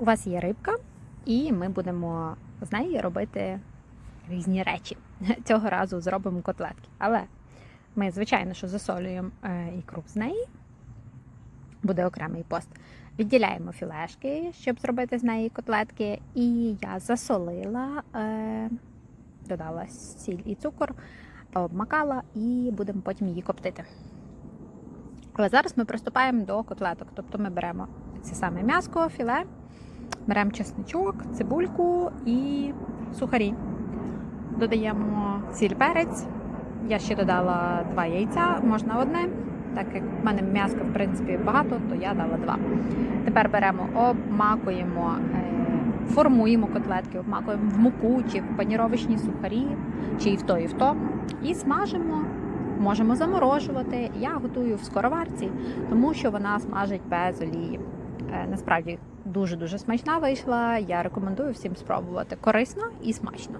у вас є рибка, і ми будемо з неї робити різні речі. Цього разу зробимо котлетки. Але ми, звичайно, що засолюємо е, ікру з неї. Буде окремий пост. Відділяємо філешки, щоб зробити з неї котлетки. І я засолила, е, додала сіль і цукор, обмакала і будемо потім її коптити. Але зараз ми приступаємо до котлеток. Тобто ми беремо це саме м'яско, філе, беремо чесничок, цибульку і сухарі. Додаємо сіль перець. Я ще додала два яйця, можна одне. Так як в мене м'яска, в принципі, багато, то я дала два. Тепер беремо, обмакуємо, е, формуємо котлетки, обмакуємо в муку чи в паніровочні сухарі, чи і в то, і в то. І смажимо. Можемо заморожувати. Я готую в скороварці, тому що вона смажить без олії. Е, Насправді дуже дуже смачна вийшла. Я рекомендую всім спробувати корисно і смачно.